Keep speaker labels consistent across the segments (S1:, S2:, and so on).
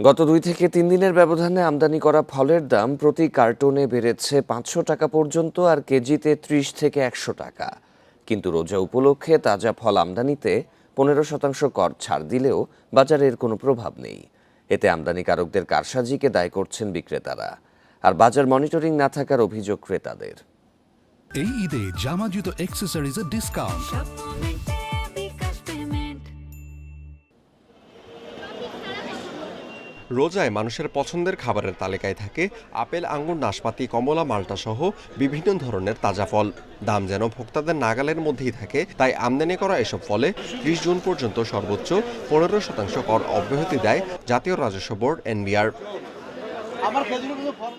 S1: গত দুই থেকে তিন দিনের ব্যবধানে আমদানি করা ফলের দাম প্রতি কার্টনে বেড়েছে পাঁচশো টাকা পর্যন্ত আর কেজিতে ত্রিশ থেকে একশো টাকা। কিন্তু রোজা উপলক্ষে তাজা ফল আমদানিতে পনেরো শতাংশ কর ছাড় দিলেও বাজারের কোনো প্রভাব নেই। এতে আমদানিকারকদের কারসাজিকে দায় করছেন বিক্রেতারা। আর বাজার মনিটরিং না থাকার অভিযোগ ক্রেতাদের।
S2: এই ঈদে জামা জুতো অ্যাক্সেসরিজের ডিসকাউন্ট
S3: রোজায় মানুষের পছন্দের খাবারের তালিকায় থাকে আপেল, আঙ্গুর, নাশপাতি, কমলা, মাল্টা সহ বিভিন্ন ধরনের তাজা ফল। দাম যেন ভোক্তাদের নাগালের মধ্যেই থাকে, তাই আমদানি করা এসব ফলে ত্রিশ জুন পর্যন্ত সর্বোচ্চ পনেরো শতাংশ কর অব্যাহতি দেয় জাতীয় রাজস্ব বোর্ড, এনবিআর।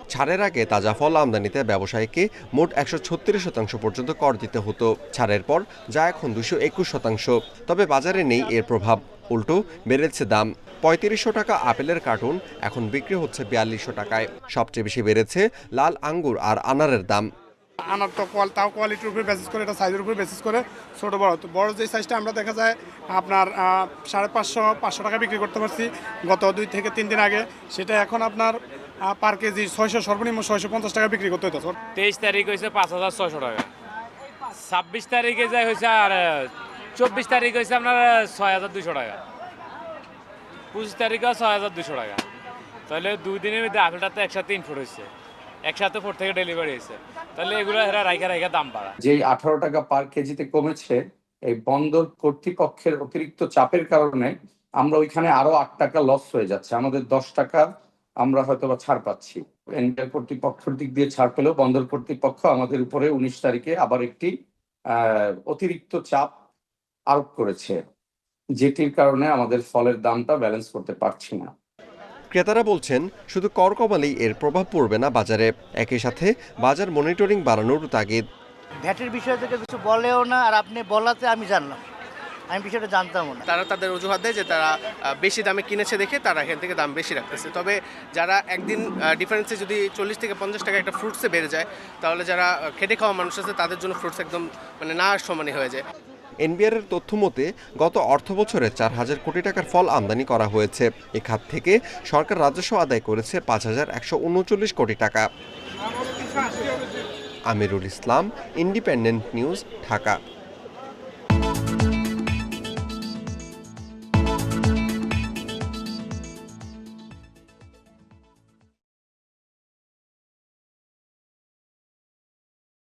S3: ছাড়ের আগে তাজা ফল আমদানিতে ব্যবসায়ীকে মোট একশো ছত্রিশ শতাংশ পর্যন্ত কর দিতে হতো। ছাড়ের পর যা এখন দুশো একুশ শতাংশ। তবে বাজারে নেই এর প্রভাব। উল্টো বেড়েছে দাম। পঁয়ত্রিশশো টাকা আপেলের কার্টুন এখন বিক্রি হচ্ছে বিয়াল্লিশশো টাকায়। সবচেয়ে বেশি বেড়েছে লাল আঙ্গুর আর আনারের দাম।
S4: আনার তো কোয়াল তাও কোয়ালিটির উপরে বেসিস করে এটা সাইজের উপরে বেসিস করে ছোট বড়। তো বড় যে সাইজটা আমরা দেখা যায় আপনার সাড়ে পাঁচশো পাঁচশো টাকা বিক্রি করতে পারছি। গত দুই থেকে তিন দিন আগে সেটা এখন আপনার পার কেজি ছয়শো সর্বনিম্ন ছয়শো পঞ্চাশ টাকা বিক্রি করতে হতো
S5: তেইশ তারিখ হয়েছে পাঁচ হাজার ছয়শো টাকা। ছাব্বিশ তারিখে যাই হয়েছে আর চব্বিশ তারিখ হয়েছে আপনার ছয় হাজার দুশো টাকা। পঁচিশ তারিখে ছয় হাজার দুশো টাকা। তাহলে দুই দিনের মধ্যে আপেলটা তো একসাথে ইনফোর হয়েছে। একসাথে ফোর থেকে ডেলিভারি হয়েছে। তাহলে এগুলো হেরা রাইখা রাইখা দাম বাড়া
S6: যেই আঠারো টাকা পার কেজিতে কমেছে, এই বন্দর কর্তৃপক্ষের অতিরিক্ত চাপের কারণে আমরা ওইখানে আরও আট টাকা লস হয়ে যাচ্ছে। আমাদের দশ টাকা আমরা হয়তো বা ছাড় পাচ্ছি। এনবিআর কর্তৃপক্ষের দিক দিয়ে ছাড় পেলেও বন্দর কর্তৃপক্ষ আমাদের উপরে উনিশ তারিখে আবার একটি অতিরিক্ত চাপ আরোপ করেছে যেটির কারণে আমাদের ফলের দামটা ব্যালেন্স করতে পারছি না।
S3: ক্রেতারা বলছেন শুধু কর কমালেই এর প্রভাব পড়বে না বাজারে। একই সাথে বাজার মনিটরিং বাড়ানোর তাগিদ।
S7: ভ্যাটের বিষয় থেকে কিছু বলেও না আর আপনি বলাতে আমি জানলাম। আমি বিষয়টা জানতামও না।
S8: তারা তাদের অজুহাত দেয় যে তারা বেশি দামে কিনেছে দেখে তারা এখান থেকে দাম বেশি রাখতেছে। তবে যারা একদিন ডিফারেন্সে যদি চল্লিশ থেকে পঞ্চাশ টাকা একটা ফ্রুটসে বেড়ে যায় তাহলে যারা খেটে খাওয়া মানুষ আছে তাদের জন্য ফ্রুটস একদম মানে না সমানই হয়ে যায়।
S3: এনবিআর এর তথ্য মতে, গত অর্থ বছরে চার হাজার কোটি টাকার ফল আমদানি করা হয়েছে। এ খাত থেকে সরকার রাজস্ব আদায় করেছে পাঁচ হাজার একশো উনচল্লিশ কোটি টাকা। Amirul Islam, independent news, Dhaka.